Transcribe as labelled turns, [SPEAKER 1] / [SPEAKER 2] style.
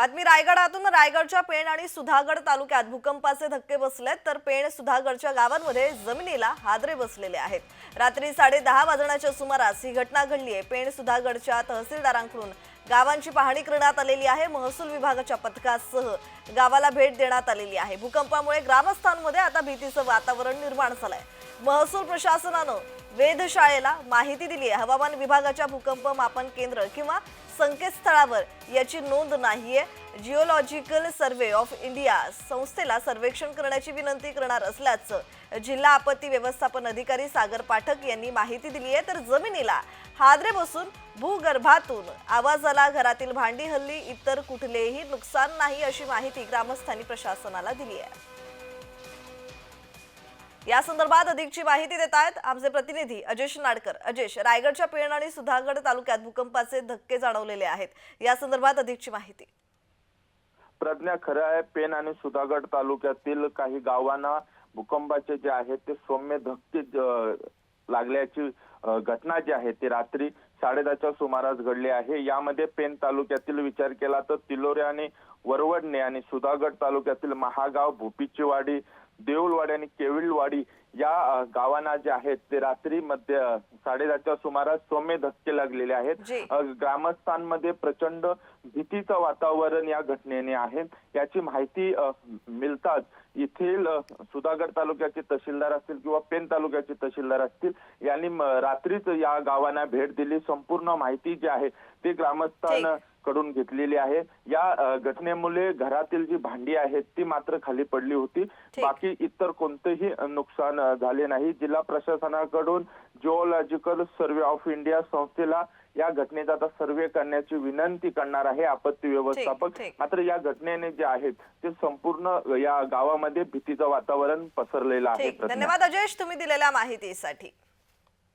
[SPEAKER 1] बातमी रायगडातून रायगडच्या पेण आणि सुधागड तालुक्यात भूकंपाचे धक्के बसलेत तर पेण सुधागडच्या गावांमध्ये जमिनीला हादरे बसलेले आहेत. रात्री साडे दहा वाजण्याच्या सुमारास ही घटना घडली आहे. पेण सुधागडच्या तहसीलदारांकडून गावांची पाहणी करण्यात आलेली आहे. महसूल विभागाच्या पथकासह गावाला भेट देण्यात आलेली आहे. भूकंपामुळे ग्रामस्थांमध्ये आता भीतीचं वातावरण निर्माण झालंय. महसूल प्रशासनानं वेधशाळेला माहिती दिली आहे. हवामान विभागाच्या भूकंप मापन केंद्र किंवा संकेतस्थळावर याची नोंद नाहीये. जिओलॉजिकल सर्वे ऑफ इंडिया संस्थेला सर्वेक्षण करण्याची विनंती करणार असल्याचं जिल्हा आपत्ती व्यवस्थापन अधिकारी सागर पाठक यांनी माहिती दिली आहे तर जमिनीला हादरे बसून भूगर्भातून आवाजाला घरातील भांडी हल्ली इतर कुठलेही नुकसान नाही अशी माहिती ग्रामस्थांनी प्रशासनाला दिली आहे या संदर्भात अधिकची माहिती देत आहेत आमचे प्रतिनिधी अजेश नाडकर अजेश रायगडच्या पेण आणि सुधागड तालुक्यात भूकंपाचे धक्के जाणवलेले आहेत. या संदर्भात अधिकची माहिती.
[SPEAKER 2] प्रज्ञा खरं आहे पेन आणि सुधागड तालुक्यातील काही गावांना भूकंपाचे जे आहेत ते सौम्य धक्के लागल्याची घटना जी आहे ती रात्री साडेदहाच्या सुमारास घडली आहे. यामध्ये पेन तालुक्यातील विचार केला तर तिलोरे आणि वरवडणे आणि सुधागड तालुक्यातील महागाव भोपीचीवाडी देऊळवाडी आणि केविलवाडी या गावांना जे आहेत ते रात्री मध्ये साडेदहाच्या सुमारास सौम्य धक्के लागलेले आहेत. ग्रामस्थांमध्ये प्रचंड भीतीचं वातावरण या घटनेने आहे. याची माहिती मिळताच येथील सुधागड तालुक्याचे तहसीलदार असतील किंवा पेन तालुक्याचे तहसीलदार असतील यांनी रात्रीच या गावांना भेट दिली. संपूर्ण माहिती जी आहे ती ग्रामस्थांना कडून घेतलेली आहे या घटनेमुळे घरातील जी भांडी आहेत ती मात्र खाली पडली होती. बाकी इतर कोणतेही नुकसान झाले नाही जिल्हा प्रशासनाकडून जिओलॉजिकल सर्व्हे ऑफ इंडिया संस्थेला या घटनेचा आता सर्वे करण्याची विनंती करणार आहे आपत्ती व्यवस्थापक. मात्र या घटनेने जे आहेत ते संपूर्ण या गावामध्ये भीतीचं वातावरण पसरलेलं आहे.
[SPEAKER 1] धन्यवाद अजेश तुम्ही दिलेल्या माहितीसाठी